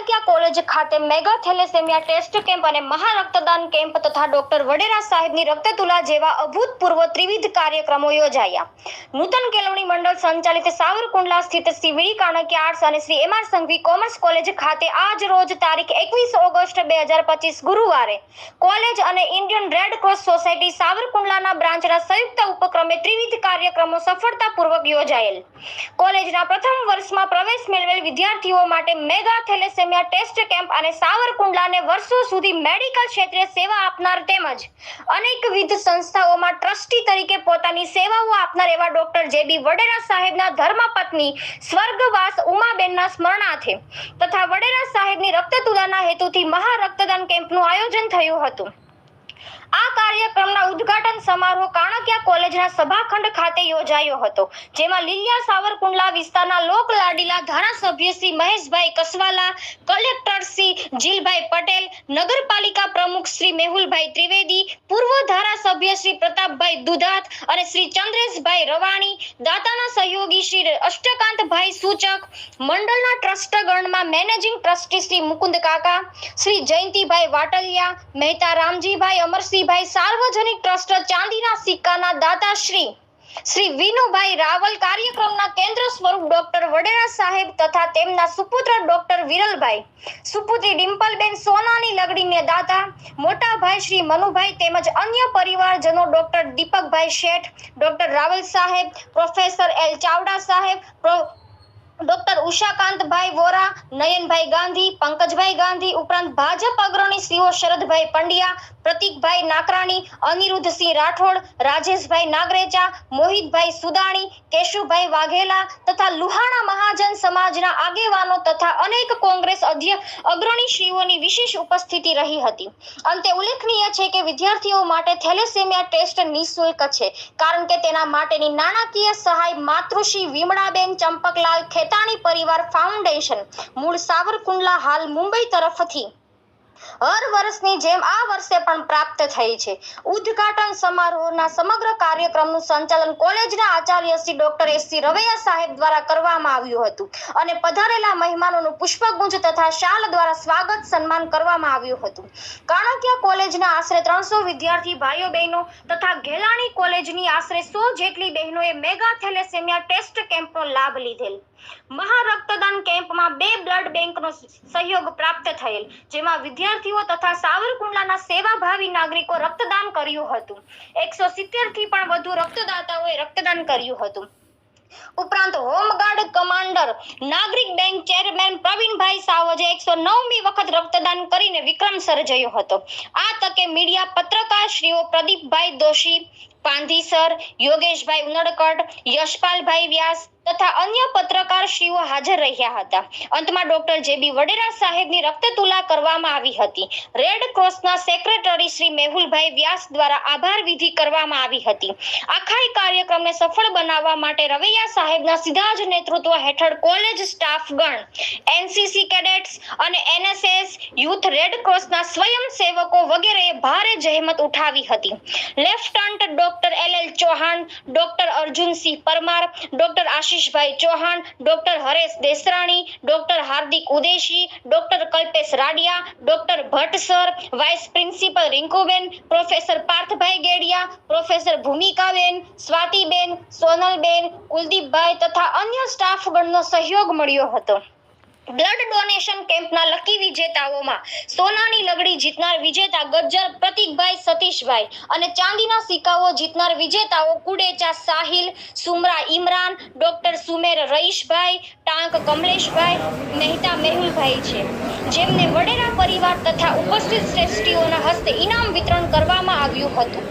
Kankiya college ખાતે mega thalassemia test camp અને મહા રક્તદાન કેમ્પ તથા ડોક્ટર વડેરા સાહેબની રક્તતુલા જેવા અભૂતપૂર્વ ત્રિવિધ કાર્યક્રમો યોજાયા. નૂતન કેળવણી મંડળ સંચાલિત સાવરકુંડલા સ્થિત શ્રી વીડી કાણકિયા આર્ટ્સ અને Shri M R Sanghvi commerce college ખાતે આજ રોજ તારીખ એકવીસ ઓગસ્ટ બે હજાર પચીસ ગુરુવારે કોલેજ અને ઇન્ડિયન રેડ ક્રોસ સોસાયટી સાવરકુંડલાના બ્રાન્ચના સંયુક્ત ઉપક્રમે ત્રિવિધ કાર્યક્રમો સફળતાપૂર્વક યોજાયેલ. કોલેજના પ્રથમ વર્ષમાં પ્રવેશ મેળવેલ વિદ્યાર્થીઓ માટે મેગા થેલેસેમિયા ટેસ્ટ કેમ્પ અને સાવરકુંડલાને વર્ષો સુધી મેડિકલ ક્ષેત્રે સેવા આપનાર તેમજ અનેકવિધ સંસ્થાઓમાં ટ્રસ્ટી તરીકે પોતાની સેવાઓ આપનાર એવા ડોક્ટર જેબી વડેરા સાહેબના ધર્મપત્ની સ્વર્ગવાસ ઉમાબેનના સ્મરણાર્થે તથા વડેરા સાહેબની રક્તતુલાના હેતુથી મહા રક્તદાન કેમ્પનું આયોજન થયું હતું. આ કાર્યક્રમના ઉદ્ઘાટન સમારોહ કાણકિયા કોલેજના સભાખંડ ખાતે યોજાયો હતો, જેમાં લીલિયા સાવરકુંડલા વિસ્તારના લોક ધારાસભ્ય શ્રી મહેશભાઈ કસવાલા, કલેક્ટર શ્રી જીલભાઈ પટેલ, નગરપાલિકા પ્રમુખ શ્રી મેહુલભાઈ ત્રિવેદી, પૂર્વ ધારાસભ્ય શ્રી પ્રતાપભાઈ દુધાત અને શ્રી ચંદ્રેશભાઈ રવાણી, દાતાના સહયોગી શ્રી અષ્ટકાંતભાઈ સૂચક, મંડળના ટ્રસ્ટગણમાં મેનેજિંગ ટ્રસ્ટી શ્રી મુકુંદ કાકા, શ્રી જયંતિભાઈ વાટલિયા, મહેતા રામજીભાઈ અમરસિંહભાઈ સાર્વજનિક ટ્રસ્ટ ચાંદીના સિક્કાના દાતા શ્રી શ્રી વિનુભાઈ રાવલ કાર્યક્રમના કેન્દ્ર સ્વરૂપ ડોક્ટર વડેરા સાહેબ તથા તેમના સુપુત્ર ડોક્ટર વિરલભાઈ, સુપુત્રી ડિમ્પલબેન સોનાની લગડીને દાતા, મોટાભાઈ શ્રી મનુભાઈ તેમજ અન્ય પરિવારજનો ડોક્ટર દીપકભાઈ શેઠ, ડોક્ટર રાવલ સાહેબ, પ્રોફેસર એલ ચાવડા સાહેબ ડોક્ટર ઉષાકાંતભાઈ વોરા, નયનભાઈ ગાંધી, પંકજભાઈ ગાંધી ઉપરાંત ભાજપ અગ્રણી શ્રીઓ શરદભાઈ પંડ્યા, પ્રતિકભાઈ નાકરાણી, અનિરુદ્ધસિંહ રાઠોડ, રાજેશભાઈ નાગરેચા, મોહિતભાઈ સુદાણી, કેશુભાઈ વાઘેલા તથા લુહાણા મહાજન સમાજના આગેવાનો તથા અનેક કોંગ્રેસ અગ્રણી શ્રીઓની વિશેષ ઉપસ્થિતિ રહી હતી. અંતે ઉલ્લેખનીય છે કે વિદ્યાર્થીઓ માટે થેલેસેમિયા ટેસ્ટ નિઃશુલ્ક છે, કારણ કે તેના માટેની નાણાકીય સહાય માતૃશ્રી વિમળાબેન ચંપકલાલ ખેતાણી પરિવાર ફાઉન્ડેશન મૂળ સાવરકુંડલા હાલ મુંબઈ તરફથી હર વર્ષની જેમ આ વર્ષે પણ પ્રાપ્ત થઈ છે. ઉદ્ઘાટન સમારોહના સમગ્ર કાર્યક્રમનું સંચાલન કોલેજના Acharya Shri doctor S C Ravaiya સાહેબ દ્વારા કરવામાં આવ્યું હતું અને પધારેલા મહેમાનોનું પુષ્પગુંજ તથા શાલ દ્વારા સ્વાગત સન્માન કરવામાં આવ્યું હતું. કાણકિયા કોલેજના આશરે ત્રણસો વિદ્યાર્થી ભાઈઓ બહેનો તથા ઘેલાણી કોલેજની આશરે સો જેટલી બહેનોએ મેગા થેલેસેમિયા ટેસ્ટ કેમ્પનો લાભ લીધેલ. મહા રક્તદાન કેમ્પમાં બે બ્લડ બેંકનો સહયોગ પ્રાપ્ત થયેલ, જેમાં વિદ્યાર્થીઓ તથા સાવરકુંડલાના સેવાભાવી નાગરિકો રક્તદાન કર્યું હતું. એકસો સિત્તેરથી પણ વધુ રક્તદાતાઓએ રક્તદાન કર્યું હતું. ઉપરાંત home guard commander, Nagarik bank chairman Pravinbhai સાવજે એકસો નવમી વખત રક્તદાન કરીને વિક્રમ સર્જયો હતો. આ તકે મીડિયા પત્રકાર શ્રીઓ પ્રદીપભાઈ દોશી પાંધીસર યોગેશભાઈ ઉનડકટ, યશપાલભાઈ વ્યાસ તથા અન્ય પત્રકાર શ્રીઓ હાજર રહ્યા હતા. અંતમાં ડોક્ટર જેબી વડેરા સાહેબની રક્તતુલા કરવામાં આવી હતી. રેડ ક્રોસના સેક્રેટરી શ્રી મેહુલભાઈ વ્યાસ દ્વારા આભાર વિધિ કરવામાં આવી હતી. આખા કાર્યક્રમને સફળ બનાવવા માટે રવૈયા સાહેબના સીધા જ નેતૃત્વ હેઠળ કોલેજ સ્ટાફગણ એનસીસી કેડેટ્સ અને એનએસએસ યુથ રેડ ક્રોસના સ્વયંસેવકો વગેરેએ ભારે જહેમત ઉઠાવી હતી. Lieutenant doctor L L Chauhan doctor Arjunsinh Parmar, doctor Ashishbhai Chauhan, doctor Haresh Desrani, doctor Hardik Udeshi, doctor Kalpesh Radiya, doctor Bhatt sir vice principal Rinkuben, professor Parthbhai Gediya, professor Bhumikaben, Swatiben, Sonalben, Kuldeepbhai તથા અન્ય સ્ટાફગણનો સહયોગ મળ્યો હતો. Blood donation કેમ્પના lucky વિજેતાઓમાં સોનાની લગડી જીતનાર વિજેતા ગજ્જર પ્રતિકભાઈ સતીશભાઈ અને ચાંદીના સિક્કાઓ જીતનાર વિજેતાઓ કુડેચા સાહિલ, સુમરા ઇમરાન, ડોક્ટર સુમેર રઈશભાઈ, ટાંક કમલેશભાઈ, મહેતા મેહુલભાઈ છે. જેમને વડેરા પરિવાર તથા ઉપસ્થિત શ્રેષ્ઠીઓના હસ્તે ઇનામ વિતરણ કરવામાં આવ્યું હતું.